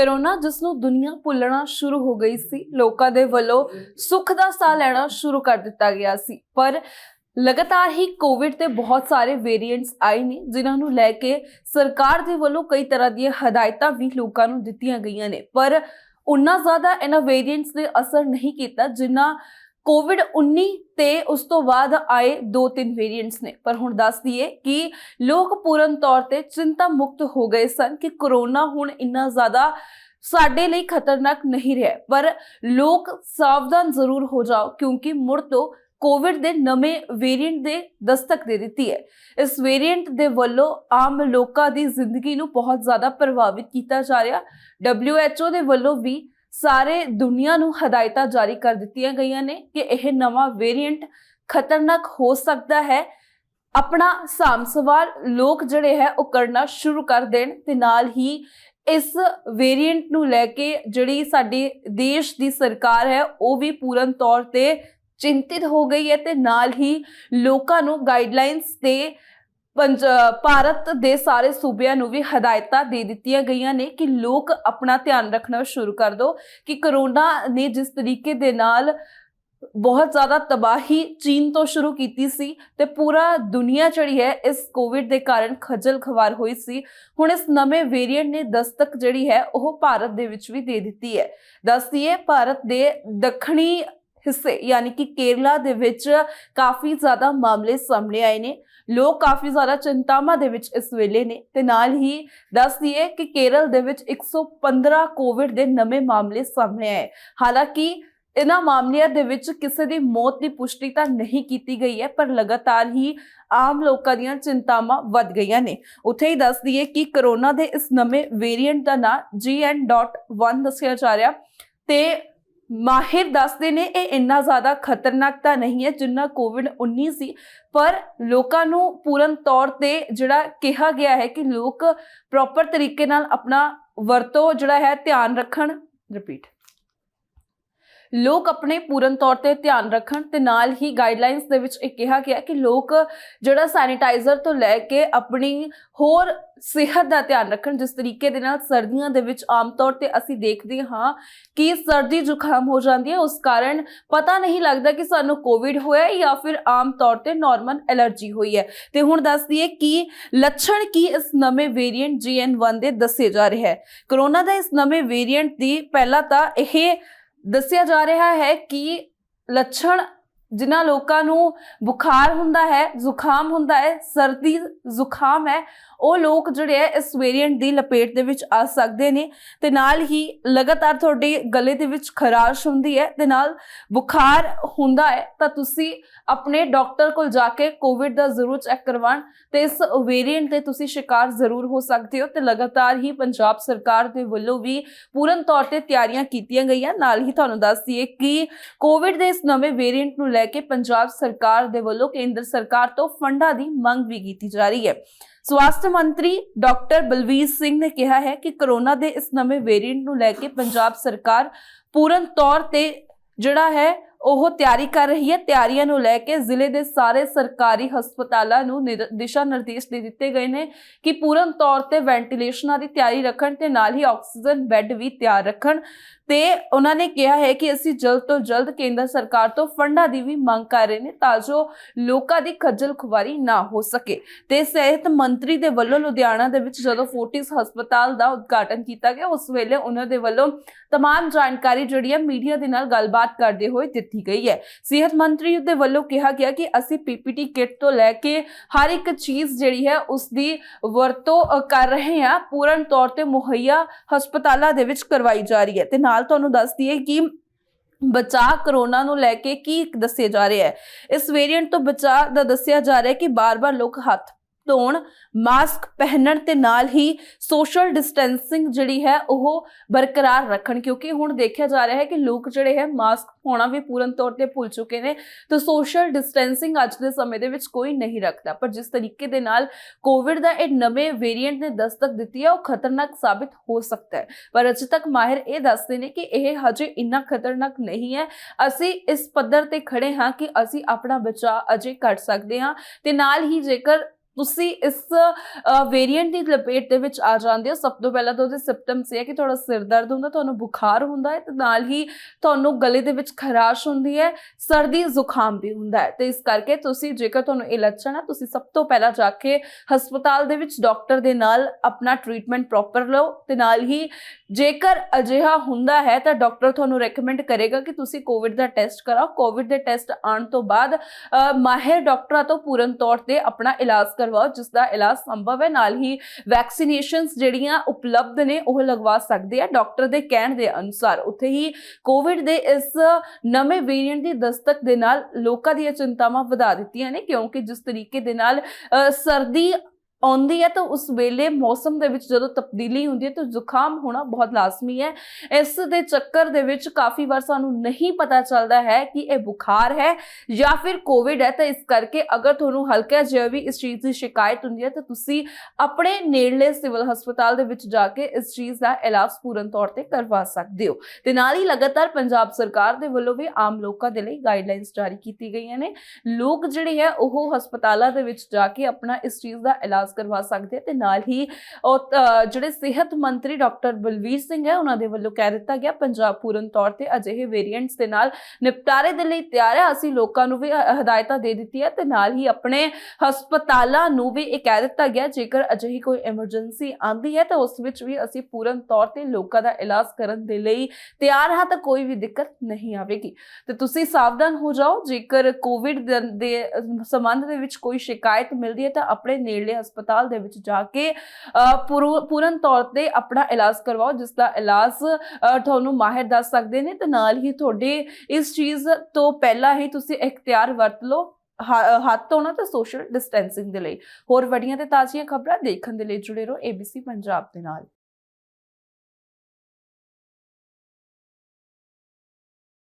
Corona ਜਿਸ ਨੂੰ ਦੁਨੀਆ ਭੁੱਲਣਾ ਸ਼ੁਰੂ ਹੋ ਗਈ ਸੀ, ਲੋਕਾਂ ਦੇ ਵੱਲੋਂ ਸੁੱਖ ਦਾ ਸਾਹ ਲੈਣਾ ਸ਼ੁਰੂ ਕਰ ਦਿੱਤਾ ਗਿਆ ਸੀ। ਪਰ ਲਗਾਤਾਰ ਹੀ ਕੋਵਿਡ ਤੇ ਬਹੁਤ ਸਾਰੇ ਵੇਰੀਐਂਟਸ ਆਏ ਨੇ, ਜਿਨ੍ਹਾਂ ਨੂੰ ਲੈ ਕੇ ਸਰਕਾਰ ਦੇ ਵੱਲੋਂ ਕਈ ਤਰ੍ਹਾਂ ਦੀਆਂ ਹਦਾਇਤਾਂ ਵੀ ਲੋਕਾਂ ਨੂੰ ਦਿੱਤੀਆਂ ਗਈਆਂ ਨੇ। ਪਰ ਉਨਾ ਜ਼ਿਆਦਾ ਇਹਨਾਂ ਵੇਰੀਐਂਟਸ ਨੇ ਅਸਰ ਨਹੀਂ ਕੀਤਾ ਜਿੰਨਾ ਕੋਵਿਡ 19 ਤੇ ਉਸ ਤੋਂ ਬਾਅਦ ਆਏ ਦੋ ਤਿੰਨ ਵੇਰੀਐਂਟਸ ਨੇ। ਪਰ ਹੁਣ ਦੱਸ ਦਈਏ ਕਿ ਲੋਕ ਪੂਰਨ ਤੌਰ ਤੇ ਚਿੰਤਾ ਮੁਕਤ ਹੋ ਗਏ ਸਨ ਕਿ ਕਰੋਨਾ ਹੁਣ ਇੰਨਾ ਜ਼ਿਆਦਾ ਸਾਡੇ ਲਈ ਖਤਰਨਾਕ ਨਹੀਂ ਰਿਹਾ। ਪਰ ਲੋਕ ਸਾਵਧਾਨ ਜ਼ਰੂਰ ਹੋ ਜਾਓ ਕਿਉਂਕਿ ਮੁੜ ਤੋਂ ਕੋਵਿਡ ਦੇ ਨਵੇਂ ਵੇਰੀਐਂਟ ਦੇ ਦਸਤਕ ਦੇ ਦਿੱਤੀ ਹੈ। ਇਸ ਵੇਰੀਐਂਟ ਦੇ ਵੱਲੋਂ ਆਮ ਲੋਕਾਂ ਦੀ ਜ਼ਿੰਦਗੀ ਨੂੰ ਬਹੁਤ ਜ਼ਿਆਦਾ ਪ੍ਰਭਾਵਿਤ ਕੀਤਾ ਜਾ ਰਿਹਾ। WHO ਦੇ ਵੱਲੋਂ ਵੀ ਸਾਰੇ ਦੁਨੀਆ ਨੂੰ ਹਦਾਇਤਾਂ ਜਾਰੀ ਕਰ ਦਿੱਤੀਆਂ ਗਈਆਂ ਨੇ ਕਿ ਇਹ ਨਵਾਂ ਵੇਰੀਐਂਟ ਖਤਰਨਾਕ ਹੋ ਸਕਦਾ ਹੈ। ਆਪਣਾ ਸਾਮ ਸਵਾਲ ਲੋਕ ਜਿਹੜੇ ਹੈ ਉਹ ਕਰਨਾ ਸ਼ੁਰੂ ਕਰ ਦੇਣ ਤੇ ਨਾਲ ਹੀ ਇਸ ਵੇਰੀਐਂਟ ਨੂੰ ਲੈ ਕੇ ਜਿਹੜੀ ਸਾਡੀ ਦੇਸ਼ ਦੀ ਸਰਕਾਰ ਹੈ ਉਹ ਵੀ ਪੂਰਨ ਤੌਰ ਤੇ ਚਿੰਤਿਤ ਹੋ ਗਈ ਹੈ ਤੇ ਨਾਲ ਹੀ ਲੋਕਾਂ ਨੂੰ ਗਾਈਡਲਾਈਨਸ ਤੇ ਭਾਰਤ ਦੇ ਸਾਰੇ ਸੂਬਿਆਂ ਨੂੰ ਵੀ ਹਦਾਇਤਾਂ ਦੇ ਦਿੱਤੀਆਂ ਗਈਆਂ ਨੇ ਕਿ ਲੋਕ ਆਪਣਾ ਧਿਆਨ ਰੱਖਣਾ ਸ਼ੁਰੂ ਕਰ ਦਿਓ ਕਿ ਕਰੋਨਾ ਨੇ ਜਿਸ ਤਰੀਕੇ ਦੇ ਨਾਲ ਬਹੁਤ ਜ਼ਿਆਦਾ ਤਬਾਹੀ ਚੀਨ ਤੋਂ ਸ਼ੁਰੂ ਕੀਤੀ ਸੀ ਤੇ ਪੂਰਾ ਦੁਨੀਆ ਜਿਹੜੀ ਹੈ ਇਸ ਕੋਵਿਡ ਦੇ ਕਾਰਨ ਖੱਜਲ ਖਵਾਰ ਹੋਈ ਸੀ। ਹੁਣ ਇਸ ਨਵੇਂ ਵੇਰੀਐਂਟ ਨੇ ਦਸਤਕ ਜਿਹੜੀ ਹੈ ਉਹ ਭਾਰਤ ਦੇ ਵਿੱਚ ਵੀ ਦੇ ਦਿੱਤੀ ਹੈ। ਦੱਸਦੀਏ ਭਾਰਤ ਦੇ ਦੱਖਣੀ ਹਿੱਸੇ, ਯਾਨੀ ਕਿ ਕੇਰਲਾ ਦੇ ਵਿੱਚ ਕਾਫੀ ਜ਼ਿਆਦਾ ਮਾਮਲੇ ਸਾਹਮਣੇ ਆਏ ਨੇ। ਲੋਕ ਕਾਫੀ ਜ਼ਿਆਦਾ ਚਿੰਤਾਵਾਂ ਦੇ ਵਿੱਚ ਇਸ ਵੇਲੇ ਨੇ ਤੇ ਨਾਲ ਹੀ ਦੱਸ ਦਈਏ ਕਿ ਕੇਰਲ ਦੇ ਵਿੱਚ 115 ਕੋਵਿਡ ਦੇ ਨਵੇਂ ਮਾਮਲੇ ਸਾਹਮਣੇ ਆਏ। ਹਾਲਾਂਕਿ ਇਹਨਾਂ ਮਾਮਲਿਆਂ ਦੇ ਵਿੱਚ ਕਿਸੇ ਦੀ ਮੌਤ ਦੀ ਪੁਸ਼ਟੀ ਤਾਂ ਨਹੀਂ ਕੀਤੀ ਗਈ ਹੈ, ਪਰ ਲਗਾਤਾਰ ਹੀ ਆਮ ਲੋਕਾਂ ਦੀਆਂ ਚਿੰਤਾਵਾਂ ਵੱਧ ਗਈਆਂ ਨੇ। ਉੱਥੇ ਹੀ ਦੱਸ ਦਈਏ ਕਿ ਕਰੋਨਾ ਦੇ ਇਸ ਨਵੇਂ ਵੇਰੀਐਂਟ ਦਾ ਨਾਮ GN.1 ਦੱਸਿਆ ਜਾ ਰਿਹਾ ਤੇ ਮਾਹਿਰ ਦੱਸਦੇ ਨੇ, ਇਹ ਇੰਨਾ ਜ਼ਿਆਦਾ ਖਤਰਨਾਕ ਤਾਂ ਨਹੀਂ ਹੈ ਜਿੰਨਾ ਕੋਵਿਡ 19 ਸੀ, ਪਰ ਲੋਕਾਂ ਨੂੰ ਪੂਰਨ ਤੌਰ ਤੇ ਜਿਹੜਾ ਕਿਹਾ ਗਿਆ ਹੈ ਕਿ ਲੋਕ ਪ੍ਰੋਪਰ ਤਰੀਕੇ ਨਾਲ ਆਪਣਾ ਵਰਤੋਂ ਜਿਹੜਾ ਹੈ ਧਿਆਨ ਰੱਖਣ। ਰਿਪੀਟ ਲੋਕ ਆਪਣੇ ਪੂਰਨ ਤੌਰ ਤੇ ਧਿਆਨ ਰੱਖਣ ਤੇ ਨਾਲ ਹੀ ਗਾਈਡਲਾਈਨਸ ਦੇ ਵਿੱਚ ਇਹ ਕਿਹਾ ਗਿਆ ਕਿ ਲੋਕ ਜਿਹੜਾ ਸੈਨੀਟਾਈਜ਼ਰ ਤੋਂ ਲੈ ਕੇ ਆਪਣੀ ਹੋਰ ਸਿਹਤ ਦਾ ਧਿਆਨ ਰੱਖਣ, ਜਿਸ ਤਰੀਕੇ ਦੇ ਨਾਲ ਸਰਦੀਆਂ ਦੇ ਵਿੱਚ ਆਮ ਤੌਰ ਤੇ ਅਸੀਂ ਦੇਖਦੇ ਹਾਂ ਕਿ ਸਰਦੀ ਜ਼ੁਕਾਮ ਹੋ ਜਾਂਦੀ ਹੈ, ਉਸ ਕਾਰਨ ਪਤਾ ਨਹੀਂ ਲੱਗਦਾ ਕਿ ਸਾਨੂੰ ਕੋਵਿਡ ਹੋਇਆ ਜਾਂ ਫਿਰ ਆਮ ਤੌਰ ਤੇ ਨਾਰਮਲ ਐਲਰਜੀ ਹੋਈ ਹੈ। ਤੇ ਹੁਣ ਦੱਸ ਦਈਏ ਕਿ ਲੱਛਣ ਕੀ ਇਸ ਨਵੇਂ ਵੇਰੀਐਂਟ GN1 ਦੇ ਦੱਸੇ ਜਾ ਰਹੇ ਹੈ। ਕਰੋਨਾ ਦਾ ਇਸ ਨਵੇਂ ਵੇਰੀਐਂਟ ਦੀ ਪਹਿਲਾਂ ਤਾਂ ਇਹ ਦੱਸਿਆ ਜਾ ਰਿਹਾ ਹੈ ਕਿ ਲੱਛਣ ਜਿਨ੍ਹਾਂ ਲੋਕਾਂ ਨੂੰ ਬੁਖਾਰ ਹੁੰਦਾ ਹੈ, ਜ਼ੁਕਾਮ ਹੁੰਦਾ ਹੈ, ਸਰਦੀ ਜ਼ੁਕਾਮ ਹੈ, ਉਹ ਲੋਕ ਜਿਹੜੇ ਹੈ, ਇਸ ਵੇਰੀਐਂਟ ਦੀ ਲਪੇਟ ਦੇ ਵਿੱਚ ਆ ਸਕਦੇ ਨੇ ਤੇ ਨਾਲ ਹੀ ਲਗਾਤਾਰ ਤੁਹਾਡੇ ਗਲੇ ਦੇ ਵਿੱਚ ਖਰਾਸ਼ ਹੁੰਦੀ ਹੈ ਤੇ ਨਾਲ ਬੁਖਾਰ ਹੁੰਦਾ ਹੈ, ਤਾਂ ਤੁਸੀਂ ਆਪਣੇ ਡਾਕਟਰ ਕੋਲ ਜਾ ਕੇ ਕੋਵਿਡ ਦਾ ਜ਼ਰੂਰ ਚੈੱਕ ਕਰਵਾਉਣ ਤੇ ਇਸ ਵੇਰੀਐਂਟ ਦੇ ਤੁਸੀਂ ਸ਼ਿਕਾਰ ਜ਼ਰੂਰ ਹੋ ਸਕਦੇ ਹੋ ਤੇ ਲਗਾਤਾਰ ਹੀ ਪੰਜਾਬ ਸਰਕਾਰ ਦੇ ਵੱਲੋਂ ਵੀ ਪੂਰਨ ਤੌਰ ਤੇ ਤਿਆਰੀਆਂ ਕੀਤੀਆਂ ਗਈਆਂ। ਨਾਲ ਹੀ ਤੁਹਾਨੂੰ ਦੱਸ ਦਈਏ ਕਿ ਕੋਵਿਡ ਦੇ ਇਸ ਨਵੇਂ ਵੇਰੀਐਂਟ ਨੂੰ ਲੈ ਕੇ ਪੰਜਾਬ ਸਰਕਾਰ ਦੇ ਵੱਲੋਂ ਕੇਂਦਰ ਸਰਕਾਰ ਤੋਂ ਫੰਡਾਂ ਦੀ ਮੰਗ ਵੀ ਕੀਤੀ ਜਾ ਰਹੀ ਹੈ। ਸਵਾਸਥ ਮੰਤਰੀ ਡਾਕਟਰ ਬਲਵੀਰ ਸਿੰਘ ਨੇ ਕਿਹਾ ਹੈ ਕਿ ਕਰੋਨਾ ਦੇ ਇਸ ਨਵੇਂ ਵੇਰੀਐਂਟ ਨੂੰ ਲੈ ਕੇ ਪੰਜਾਬ ਸਰਕਾਰ ਪੂਰਨ ਤੌਰ ਤੇ ਜਿਹੜਾ ਹੈ ਉਹ ਤਿਆਰੀ ਕਰ ਰਹੀ ਹੈ ਤਿਆਰੀਆਂ ਨੂੰ ਲੈ ਕੇ ਜ਼ਿਲ੍ਹੇ ਦੇ ਸਾਰੇ ਸਰਕਾਰੀ ਹਸਪਤਾਲਾਂ ਨੂੰ ਨਿਰ- ਦਿਸ਼ਾ ਨਿਰਦੇਸ਼ ਦੇ ਦਿੱਤੇ ਗਏ ਨੇ ਕਿ ਪੂਰਨ ਤੌਰ ਤੇ ਵੈਂਟੀਲੇਸ਼ਨਾਂ ਦੀ ਤਿਆਰੀ ਰੱਖਣ ਤੇ ਨਾਲ ਹੀ ਆਕਸੀਜਨ ਬੈੱਡ ਵੀ ਤਿਆਰ ਰੱਖਣ ਤੇ ਉਹਨਾਂ ਨੇ ਕਿਹਾ ਹੈ ਕਿ ਅਸੀਂ ਜਲਦ ਤੋਂ ਜਲਦ ਕੇਂਦਰ ਸਰਕਾਰ ਤੋਂ ਫੰਡਾਂ ਦੀ ਵੀ ਮੰਗ ਕਰ ਰਹੇ ਨੇ ਤਾਂ ਜੋ ਲੋਕਾਂ ਦੀ ਖੱਜਲ ਖੁਆਰੀ ਨਾ ਹੋ ਸਕੇ ਤੇ ਸਿਹਤ ਮੰਤਰੀ ਦੇ ਵੱਲੋਂ ਲੁਧਿਆਣਾ ਦੇ ਵਿੱਚ ਜਦੋਂ ਫੋਰਟਿਸ ਹਸਪਤਾਲ ਦਾ ਉਦਘਾਟਨ ਕੀਤਾ ਗਿਆ ਉਸ ਵੇਲੇ ਉਹਨਾਂ ਦੇ ਵੱਲੋਂ तमाम ਜਾਣਕਾਰੀ ਜਿਹੜੀ ਹੈ ਮੀਡੀਆ ਦੇ ਨਾਲ ਗੱਲਬਾਤ ਕਰਦੇ ਹੋਏ ਦਿੱਤੀ ਗਈ ਹੈ। ਸਿਹਤ ਮੰਤਰੀ ਦੇ ਵੱਲੋਂ ਕਿਹਾ ਗਿਆ ਕਿ ਅਸੀਂ ਪੀਪੀਟੀ ਕਿੱਟ ਤੋਂ ਲੈ ਕੇ ਹਰ ਇੱਕ ਚੀਜ਼ ਜਿਹੜੀ ਹੈ ਉਸ ਦੀ ਵਰਤੋਂ ਕਰ ਰਹੇ ਹਾਂ। ਪੂਰਨ ਤੌਰ ਤੇ ਮੁਹੱਈਆ ਹਸਪਤਾਲਾਂ ਦੇ ਵਿੱਚ ਕਰਵਾਈ ਜਾ ਰਹੀ ਹੈ। ਤੇ ਨਾਲ ਤੁਹਾਨੂੰ ਦੱਸ ਦਈਏ ਕਿ ਬਚਾਅ ਕਰੋਨਾ ਨੂੰ ਲੈ ਕੇ ਕੀ ਦੱਸਿਆ ਜਾ ਰਿਹਾ ਹੈ। ਇਸ ਵੇਰੀਐਂਟ ਤੋਂ ਬਚਾਅ ਦਾ ਦੱਸਿਆ ਜਾ ਰਿਹਾ ਹੈ ਕਿ ਬਾਰ-ਬਾਰ ਲੋਕ ਹੱਥ ਧੋਣ, ਮਾਸਕ ਪਹਿਨਣ ਤੇ ਨਾਲ ਹੀ ਸੋਸ਼ਲ ਡਿਸਟੈਂਸਿੰਗ ਜਿਹੜੀ ਹੈ ਉਹ ਬਰਕਰਾਰ ਰੱਖਣ ਕਿਉਂਕਿ ਹੁਣ ਦੇਖਿਆ ਜਾ ਰਿਹਾ ਹੈ ਕਿ ਲੋਕ ਜਿਹੜੇ ਹੈ ਮਾਸਕ ਪਾਉਣਾ ਵੀ ਪੂਰਨ ਤੌਰ ਤੇ ਭੁੱਲ ਚੁੱਕੇ ਨੇ ਤਾਂ ਸੋਸ਼ਲ ਡਿਸਟੈਂਸਿੰਗ ਅੱਜ ਦੇ ਸਮੇਂ ਦੇ ਵਿੱਚ ਕੋਈ ਨਹੀਂ ਰੱਖਦਾ। ਪਰ ਜਿਸ ਤਰੀਕੇ ਦੇ ਨਾਲ ਕੋਵਿਡ ਦਾ ਇਹ ਨਵੇਂ ਵੇਰੀਐਂਟ ਨੇ ਦਸਤਕ ਦਿੱਤੀ ਹੈ, ਉਹ ਖਤਰਨਾਕ ਸਾਬਿਤ ਹੋ ਸਕਦਾ ਹੈ। ਪਰ ਅਜੇ ਤੱਕ ਮਾਹਿਰ ਇਹ ਦੱਸਦੇ ਨੇ ਕਿ ਇਹ ਹਜੇ ਇੰਨਾ ਖਤਰਨਾਕ ਨਹੀਂ ਹੈ। ਅਸੀਂ ਇਸ ਪੱਧਰ ਤੇ ਖੜੇ ਹਾਂ ਕਿ ਅਸੀਂ ਆਪਣਾ ਬਚਾਅ ਅਜੇ ਕਰ ਸਕਦੇ ਹਾਂ ਤੇ ਨਾਲ ਹੀ ਜੇਕਰ ਤੁਸੀਂ ਇਸ ਵੇਰੀਐਂਟ ਦੀ ਲਪੇਟ ਦੇ ਵਿੱਚ ਆ ਜਾਂਦੇ ਹੋ। ਸਭ ਤੋਂ ਪਹਿਲਾਂ ਤਾਂ ਉਹਦੇ ਸਿੰਪਟਮਸ ਇਹ ਹੈ ਕਿ ਤੁਹਾਡਾ ਸਿਰ ਦਰਦ ਹੁੰਦਾ, ਤੁਹਾਨੂੰ ਬੁਖਾਰ ਹੁੰਦਾ ਹੈ ਤੇ ਨਾਲ ਹੀ ਤੁਹਾਨੂੰ ਗਲੇ ਦੇ ਵਿੱਚ ਖਰਾਸ਼ ਹੁੰਦੀ ਹੈ ਸਰਦੀ ਜ਼ੁਕਾਮ ਵੀ ਹੁੰਦਾ ਹੈ। ਤੇ ਇਸ ਕਰਕੇ ਤੁਸੀਂ ਜੇਕਰ ਤੁਹਾਨੂੰ ਇਹ ਲੱਛਣ ਆ, ਤੁਸੀਂ ਸਭ ਤੋਂ ਪਹਿਲਾਂ ਜਾ ਕੇ ਹਸਪਤਾਲ ਦੇ ਵਿੱਚ ਡਾਕਟਰ ਦੇ ਨਾਲ ਆਪਣਾ ਟ੍ਰੀਟਮੈਂਟ ਪ੍ਰੋਪਰ ਲਓ ਤੇ ਨਾਲ ਹੀ ਜੇਕਰ ਅਜਿਹਾ ਹੁੰਦਾ ਹੈ ਤਾਂ ਡਾਕਟਰ ਤੁਹਾਨੂੰ ਰეკਮੈਂਡ ਕਰੇਗਾ ਕਿ ਤੁਸੀਂ ਕੋਵਿਡ ਦਾ ਟੈਸਟ ਕਰਾਓ। ਕੋਵਿਡ ਦੇ ਟੈਸਟ ਆਉਣ ਤੋਂ ਬਾਅਦ ਮਾਹਿਰ ਡਾਕਟਰਾਂ ਤੋਂ ਪੂਰਨ ਤੌਰ ਤੇ ਆਪਣਾ ਇਲਾਜ ਕਰਵਾਓ ਜਿਸ ਦਾ ਇਲਾਜ ਸੰਭਵ ਹੈ, ਨਾਲ ਹੀ ਵੈਕਸੀਨੇਸ਼ਨਸ ਜਿਹੜੀਆਂ ਉਪਲਬਧ ਨੇ, ਉਹ ਲਗਵਾ ਸਕਦੇ ਆ ਡਾਕਟਰ ਦੇ ਕਹਿਣ ਦੇ ਅਨੁਸਾਰ। ਉੱਥੇ ਹੀ ਕੋਵਿਡ ਦੇ ਇਸ ਨਵੇਂ ਵੇਰੀਐਂਟ ਦੀ ਦਸਤਕ ਦੇ ਨਾਲ ਲੋਕਾਂ ਦੀਆਂ ਚਿੰਤਾਵਾਂ ਵਧਾ ਦਿੱਤੀਆਂ ਨੇ, ਕਿਉਂਕਿ ਜਿਸ ਤਰੀਕੇ ਦੇ ਨਾਲ ਸਰਦੀ ਆਉਂਦੀ ਹੈ ਤਾਂ ਉਸ ਵੇਲੇ ਮੌਸਮ ਦੇ ਵਿੱਚ ਜਦੋਂ ਤਬਦੀਲੀ ਹੁੰਦੀ ਹੈ ਤਾਂ ਜ਼ੁਕਾਮ ਹੋਣਾ ਬਹੁਤ ਲਾਜ਼ਮੀ ਹੈ। ਇਸ ਦੇ ਚੱਕਰ ਦੇ ਵਿੱਚ ਕਾਫੀ ਵਾਰ ਸਾਨੂੰ ਨਹੀਂ ਪਤਾ ਚੱਲਦਾ ਹੈ ਕਿ ਇਹ ਬੁਖਾਰ ਹੈ ਜਾਂ ਫਿਰ ਕੋਵਿਡ ਹੈ ਤਾਂ ਇਸ ਕਰਕੇ ਅਗਰ ਤੁਹਾਨੂੰ ਹਲਕਾ ਜਿਹਾ ਵੀ ਇਸ ਚੀਜ਼ ਦੀ ਸ਼ਿਕਾਇਤ ਹੁੰਦੀ ਹੈ ਤਾਂ ਤੁਸੀਂ ਆਪਣੇ ਨੇੜਲੇ ਸਿਵਲ ਹਸਪਤਾਲ ਦੇ ਵਿੱਚ ਜਾ ਕੇ ਇਸ ਚੀਜ਼ ਦਾ ਇਲਾਜ ਪੂਰਨ ਤੌਰ ਤੇ ਕਰਵਾ ਸਕਦੇ ਹੋ। ਤੇ ਨਾਲ ਹੀ ਲਗਾਤਾਰ ਪੰਜਾਬ ਸਰਕਾਰ ਦੇ ਵੱਲੋਂ ਵੀ ਆਮ ਲੋਕਾਂ ਦੇ ਲਈ ਗਾਈਡਲਾਈਨਸ ਜਾਰੀ ਕੀਤੀ ਗਈਆਂ ਨੇ। ਲੋਕ ਜਿਹੜੇ ਹੈ ਉਹ ਹਸਪਤਾਲਾਂ ਦੇ ਵਿੱਚ ਜਾ ਕੇ ਆਪਣਾ ਇਸ ਚੀਜ਼ ਦਾ ਇਲਾਜ ਕਰਵਾ ਸਕਦੇ ਆ ਤੇ ਨਾਲ ਹੀ ਜਿਹੜੇ ਸਿਹਤ ਮੰਤਰੀ ਡਾਕਟਰ ਬਲਵੀਰ ਸਿੰਘ ਹੈ, ਉਹਨਾਂ ਦੇ ਵੱਲੋਂ ਕਹਿ ਦਿੱਤਾ ਗਿਆ, ਪੰਜਾਬ ਪੂਰਨ ਤੌਰ ਤੇ ਅਜਿਹੇ ਵੇਰੀਐਂਟਸ ਦੇ ਨਾਲ ਨਿਪਟਾਰੇ ਦੇ ਲਈ ਤਿਆਰ ਹੈ। ਅਸੀਂ ਲੋਕਾਂ ਨੂੰ ਵੀ ਹਦਾਇਤਾਂ ਦੇ ਦਿੱਤੀ ਹੈ ਤੇ ਨਾਲ ਹੀ ਆਪਣੇ ਹਸਪਤਾਲਾਂ ਨੂੰ ਵੀ ਇਹ ਕਹਿ ਦਿੱਤਾ ਗਿਆ, ਜੇਕਰ ਅਜਿਹੀ ਕੋਈ ਐਮਰਜੈਂਸੀ ਆਂਦੀ ਹੈ ਤਾਂ ਉਸ ਵਿੱਚ ਵੀ ਅਸੀਂ ਪੂਰਨ ਤੌਰ ਤੇ ਲੋਕਾਂ ਦਾ ਇਲਾਜ ਕਰਨ ਦੇ ਲਈ ਤਿਆਰ ਹਾਂ ਤਾਂ ਕੋਈ ਵੀ ਦਿੱਕਤ ਨਹੀਂ ਆਵੇਗੀ। ਤੇ ਤੁਸੀਂ ਸਾਵਧਾਨ ਹੋ ਜਾਓ, ਜੇਕਰ ਕੋਵਿਡ ਦੇ- ਸੰਬੰਧ ਦੇ ਵਿੱਚ ਕੋਈ ਸ਼ਿਕਾਇਤ ਮਿਲਦੀ ਹੈ ਤਾਂ ਆਪਣੇ ਨੇੜਲੇ ਹਸਪਤਾਲ ਹਸਪਤਾਲ ਦੇ ਵਿੱਚ ਜਾ ਕੇ ਪੂਰਨ ਤੌਰ ਤੇ ਆਪਣਾ ਇਲਾਜ ਕਰਵਾਓ ਜਿਸ ਦਾ ਇਲਾਜ ਤੁਹਾਨੂੰ ਮਾਹਿਰ ਦੱਸ ਸਕਦੇ ਨੇ ਤੇ ਨਾਲ ਹੀ ਤੁਹਾਡੇ ਇਸ ਚੀਜ਼ ਤੋਂ ਪਹਿਲਾਂ ਹੀ ਤੁਸੀਂ ਇਖਤਿਆਰ ਵਰਤ ਲਓ ਹੱਥ ਧੋਣਾ ਤੇ ਸੋਸ਼ਲ ਡਿਸਟੈਂਸਿੰਗ ਦੇ ਲਈ। ਹੋਰ ਵੱਡੀਆਂ ਤੇ ਤਾਜ਼ੀਆਂ ਖਬਰਾਂ ਦੇਖਣ ਦੇ ਲਈ ਜੁੜੇ ਰਹੋ ABC ਪੰਜਾਬ ਦੇ ਨਾਲ।